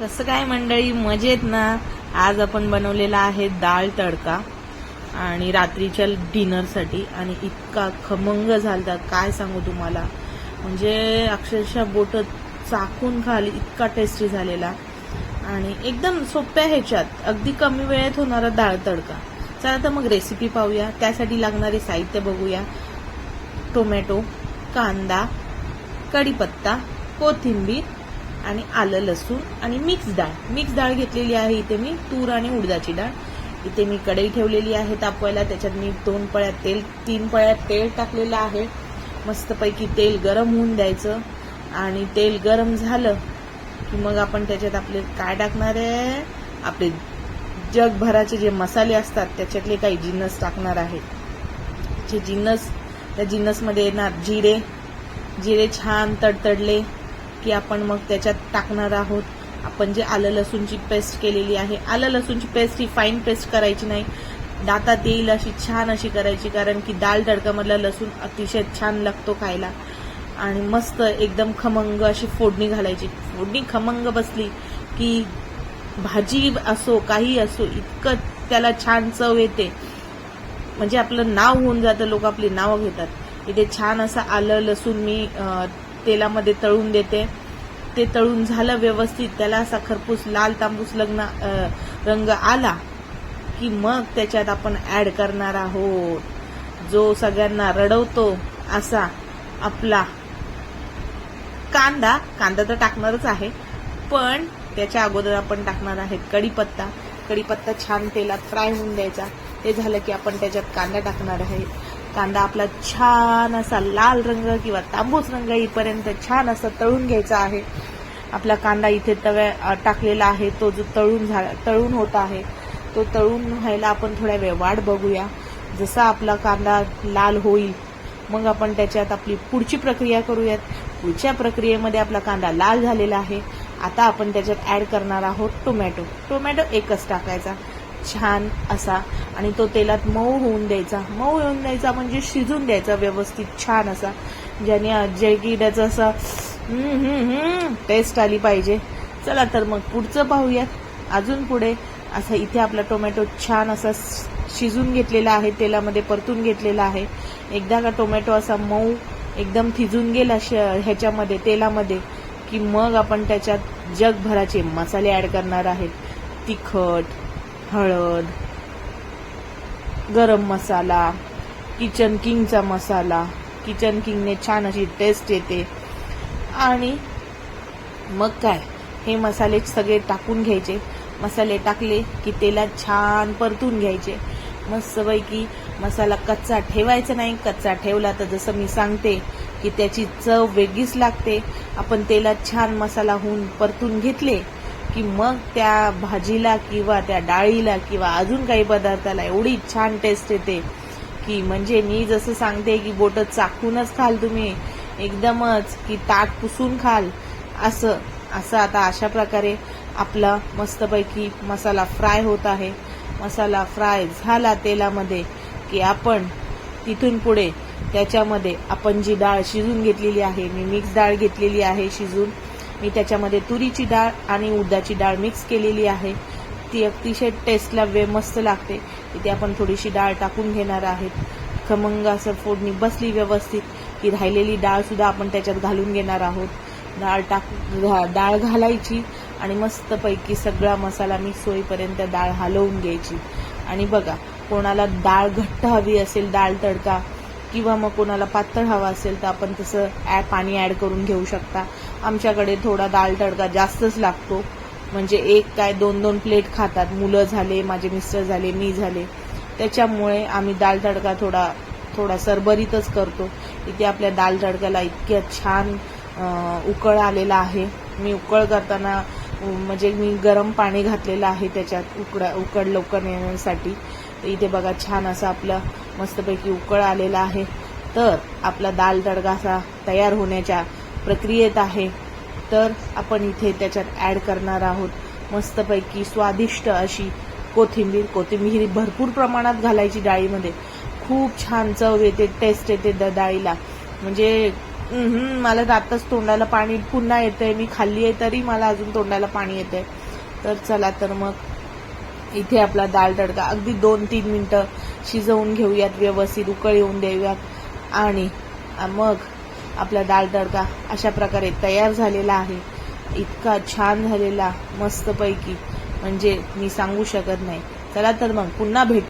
कसं काय मंडळी मजेत ना? आज आपण बनवलेला आहे डाळ तडका आणि रात्रीच्या डिनरसाठी आणि इतका खमंग झालता काय सांगू तुम्हाला? म्हणजे अक्षरशः बोट चाकून खाली इतका टेस्टी झालेला. आणि एकदम सोप्या ह्याच्यात अगदी कमी वेळेत होणारा डाळ तडका. चला तर मग रेसिपी पाहूया. त्यासाठी लागणारे साहित्य बघूया. टोमॅटो कांदा कढीपत्ता कोथिंबीर आणि आलं लसूण आणि मिक्स डाळ. मिक्स डाळ घेतलेली आहे इथे मी तूर आणि उडदाची डाळ. इथे मी कढई ठेवलेली आहे तापवायला त्याच्यात मी दोन पळ्यात तेल तीन पळ्यात तेल टाकलेलं आहे. मस्तपैकी तेल गरम होऊन द्यायचं. आणि तेल गरम झालं की मग आपण त्याच्यात आपले काय टाकणार आहे? आपले जगभराचे जे मसाले असतात त्याच्यातले काही जिन्नस टाकणार आहे. जे जिन्नस त्या जिन्नसमध्ये येणार जिरे. जिरे छान तडतडले. की आपण मग त्याच्यात टाकणार आहोत. आपण जे आलं लसूणची पेस्ट केलेली आहे. आलं लसूणची पेस्ट ही फाईन पेस्ट करायची नाही. दातात येईल अशी छान अशी करायची कारण की दाल तडकामधला लसूण अतिशय छान लागतो खायला. आणि मस्त एकदम खमंग अशी फोडणी घालायची. फोडणी खमंग बसली की भाजी असो काही असो इतकं त्याला छान चव येते. म्हणजे आपलं नाव होऊन जातं लोक आपली नावं घेतात. इथे छान असं आलं लसूण मी तेलामध्ये तळून देते. ते तळून झालं व्यवस्थित. त्याला असा खरपूस लाल तांबूस लग्न रंग आला की मग त्याच्यात आपण ऍड करणार आहोत. जो सगळ्यांना रडवतो असा आपला कांदा कांदा तर टाकणारच आहे पण त्याच्या अगोदर आपण टाकणार आहे कढीपत्ता. कढीपत्ता छान तेलात फ्राय होऊन द्यायचा. ते झालं की आपण त्याच्यात कांदा टाकणार आहे. कांदा आपला छान असा लाल रंग किंवा तांबूस रंग इथपर्यंत छान असा तळून घ्यायचा आहे. आपला कांदा इथे तव्या टाकलेला आहे. तो जो तळून झाला तळून होत आहे तो तळून व्हायला आपण थोड्या वेळ वाट बघूया. जसा आपला कांदा लाल होईल मग आपण त्याच्यात आपली पुढची प्रक्रिया करूयात. पुढच्या प्रक्रियेमध्ये आपला कांदा लाल झालेला आहे. आता आपण त्याच्यात ॲड करणार आहोत टोमॅटो टोमॅटो एकच टाकायचा. छान असा. आणि तो तेलात मऊ होऊन द्यायचा. मऊ होऊन द्यायचा म्हणजे शिजून द्यायचा व्यवस्थित छान असा. ज्याने अजय की असं टेस्ट आली पाहिजे. चला तर मग पुढचं पाहूयात. अजून पुढे असं इथे आपला टोमॅटो छान असा शिजून घेतलेला आहे तेलामध्ये परतून घेतलेला आहे. एकदा का टोमॅटो असा मऊ एकदम थिजून गेला श- ह्याच्यामध्ये तेलामध्ये की मग आपण त्याच्यात जगभराचे मसाले ॲड करणार आहेत. तिखट हळद गरम मसाला किचन किंगचा मसाला. किचन किंगने छान अशी टेस्ट येते. आणि मग काय? हे मसाले सगळे टाकून घ्यायचे. मसाले टाकले की तेलात छान परतून घ्यायचे. मस्तपैकी मसाला कच्चा ठेवायचा नाही. कच्चा ठेवला तर जसं मी सांगते की त्याची चव वेगळीच लागते. आपण तेलात छान मसाला होऊन परतून घेतले की मग त्या भाजीला किंवा त्या डाळीला किंवा अजून काही पदार्थाला एवढी छान टेस्ट येते की म्हणजे मी जसं सांगते की बोट चाकूनच खाल तुम्ही एकदमच की ताट पुसून खाल असं असं आता अशा प्रकारे आपला मस्तपैकी मसाला फ्राय होत आहे. मसाला फ्राय झाला तेलामध्ये की आपण तिथून पुढे त्याच्यामध्ये आपण जी डाळ शिजून घेतलेली आहे मी मिक्स डाळ घेतलेली आहे शिजून मी त्याच्यामध्ये तुरीची डाळ आणि उडदाची डाळ मिक्स केलेली आहे. ती अतिशय टेस्टला वे मस्त लागते. तिथे आपण थोडीशी डाळ टाकून घेणार आहेत. खमंग असं फोडणी बसली व्यवस्थित की राहिलेली डाळसुद्धा आपण त्याच्यात घालून घेणार आहोत. डाळ टाक घा- डाळ घालायची आणि मस्तपैकी सगळा मसाला मिक्स होईपर्यंत डाळ हलवून घ्यायची. आणि बघा कोणाला डाळ घट्ट हवी असेल डाळ तडका किंवा मग कोणाला पातळ हवा असेल तर आपण तसं ॲ पाणी ॲड करून घेऊ शकता. आमच्याकडे थोडा दाल तडका जास्तच लागतो. म्हणजे एक काय दोन दोन प्लेट खातात. मुलं झाले माझे मिस्टर झाले मी झाले. त्याच्यामुळे आम्ही दाल तडका थोडा थोडा सरभरीतच करतो. इथे आपल्या दाल तडक्याला इतक्या छान उकळ आलेला आहे. मी उकळ करताना म्हणजे मी गरम पाणी घातलेलं आहे त्याच्यात उकडा उकड लवकर येण्यासाठी. तर इथे बघा छान असा आपला मस्तपैकी उकळ आलेला आहे. तर आपला दाल तडका असा तयार होण्याच्या प्रक्रियेत आहे. तर आपण इथे त्याच्यात ॲड करणार आहोत मस्तपैकी स्वादिष्ट अशी कोथिंबीर. कोथिंबीर ही भरपूर प्रमाणात घालायची डाळीमध्ये. खूप छान चव येते टेस्ट येते द डाळीला. म्हणजे मला तर आताच तोंडाला पाणी पुन्हा येतंय. मी खाल्ली आहे तरी मला अजून तोंडाला पाणी येतंय. तर चला तर मग इथे आपला दाल तडका. अगदी दोन तीन मिनटं शिजवून घेऊयात व्यवस्थित उकळ येऊन देऊयात. आणि मग आपला दाल तडका अशा प्रकारे तयार झालेला आहे. इतका छान झालेला मस्तपैकी. म्हणजे मी सांगू शकत नाही. चला तर मग पुन्हा भेट.